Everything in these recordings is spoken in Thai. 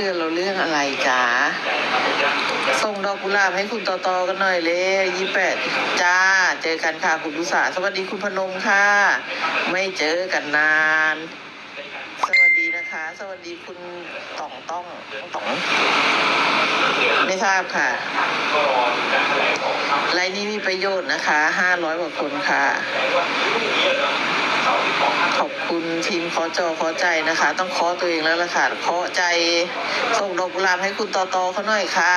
เตือนเราเรื่องอะไรจ๊ะส่งดอกกุหลาบให้คุณต่อตอกันหน่อยเลยยี่แปดจ้า เจอกันค่ะคุณดุษาสวัสดีคุณพนมค่ะ ไม่เจอกันนาน สวัสดีนะคะ สวัสดีคุณต่องต้องต้อง ไม่ทราบค่ะไลน์นี้มีประโยชน์นะคะห้าร้อยกว่าคนค่ะ ขอบคุณทีมเคอจอขอใจนะคะ ต้องเคอตัวเองแล้วล่ะค่ะขอใจส่งดอกกุหลาบให้คุณต่อตอเขาหน่อยค่ะ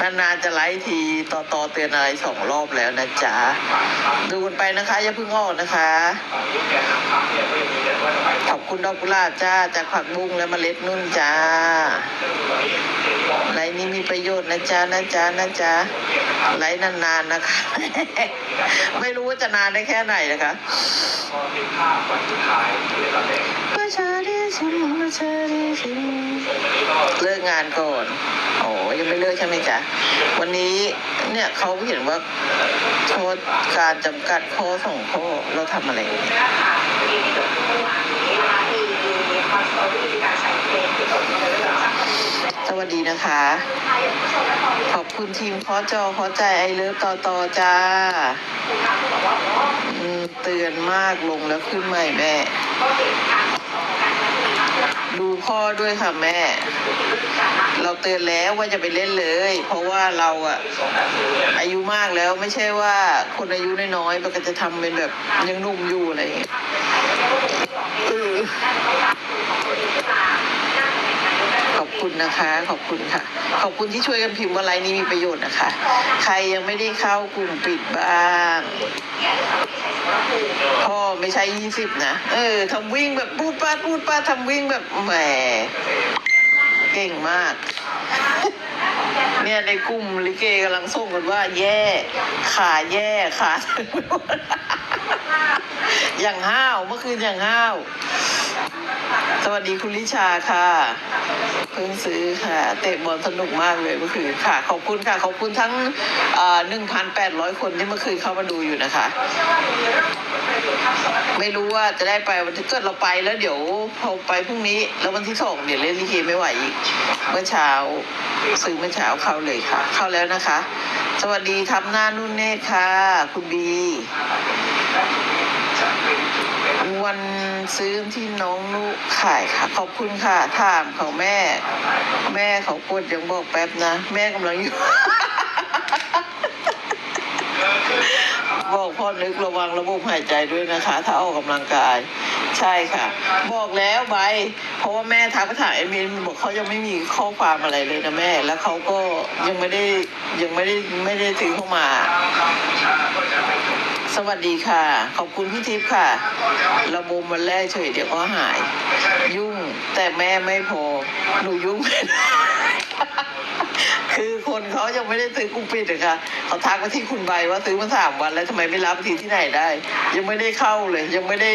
นานๆจะไลฟ์ทีต่อตอเตือนอะไรสองรอบแล้วนะจ๊ะดูกันไปนะคะ อย่าเพิ่งออกนะคะ คุณดอกกุหลาบจ้าจากผักบุ้งและเมล็ดนุ่นจ้าไลฟ์นี้มีประโยชน์นะจ๊ะนะจ๊ะนะจ๊ะไลฟ์นานๆนะคะ ไม่รู้ว่าจะนานได้แค่ไหนนะคะประชาธิชิมประชาธิชิมเลิกงานก่อนโอ้ ยังไม่เลิกใช่ไหมจ๊ะวันนี้เนี่ยเขาเห็นว่าโทษการจำกัดข้อสองข้อเราทำอะไรเนี่ยสวัสดีนะคะ ขอบคุณทีมข้อจอข้อใจไอเลิฟต่อต่อจ้าเตือนมากลงแล้วขึ้นใหม่แม่ พ่อด้วยค่ะแม่ เราเตือนแล้วว่าจะไปเล่นเลย เพราะว่าเราอะอายุมากแล้วไม่ใช่ว่าคนอายุน้อยๆมันก็จะทำเป็นแบบยังหนุ่มอยู่อะไรอย่างเงี้ยเออ ขอบ คุณนะคะ ขอบคุณค่ะ ขอบคุณที่ช่วยกันพิมพ์ว่าไลน์นี้มีประโยชน์นะคะ ใครยังไม่ได้เข้ากลุ่มปิดบ้างพ่อไม่ใช่ยี่สิบนะเออทำวิ่งแบบพูดป้าพูดป้าทำวิ่งแบบแหมเก่งมาก เนี่ยในกลุ่มลิเกกำลังส่งกันว่า แย่ ขาแย่ขาอย่างห้าวเมื่อคืนอย่างห้าว สวัสดีคุณลิชาค่ะ เพิ่งซื้อค่ะ เตะบอลสนุกมากเลยเมื่อคืนค่ะ ขอบคุณค่ะ ขอบคุณทั้งหนึ่งพันแปดร้อยคนที่เมื่อคืนเข้ามาดูอยู่นะคะ ไม่รู้ว่าจะได้ไปวันที่เกิดเราไปแล้วเดี๋ยวพอไปพรุ่งนี้ แล้ววันที่สองเดี๋ยวเล่นลิเกไม่ไหวอีก เมื่อเช้าซื้อเมื่อเช้าเข้าเลยค่ะ เข้าแล้วนะคะ สวัสดีทับหน้านุ่นเนตรค่ะ คุณบีวัน ซื้อที่น้องนุขายค่ะ ขอบคุณค่ะถามเขาแม่ แม่เขากดยังบอกแป๊บนะ แม่กำลังอยู่ บอกพ่อนึกระวังระบบหายใจด้วยนะคะ ถ้าออกกำลังกาย ใช่ค่ะ บอกแล้วใบเพราะว่าแม่ทักไปถามเอมินบอกเขายังไม่มีข้อความอะไรเลยนะแม่ แล้วเขาก็ยังไม่ได้ยังไม่ได้ไม่ได้ถือเข้ามา สวัสดีค่ะ ขอบคุณพี่ทิพย์ค่ะ ระบมวันแรกเฉยเดี๋ยวก็หาย ยุ่งแต่แม่ไม่พอ หนูยุ่ง คือคนเขายังไม่ได้ซื้อกุ้งปิดนะคะเขาทักมาที่คุณใบว่าซื้อมาสามวันแล้วทำไมไม่รับทีที่ไหนได้ ยังไม่ได้เข้าเลยยังไม่ได้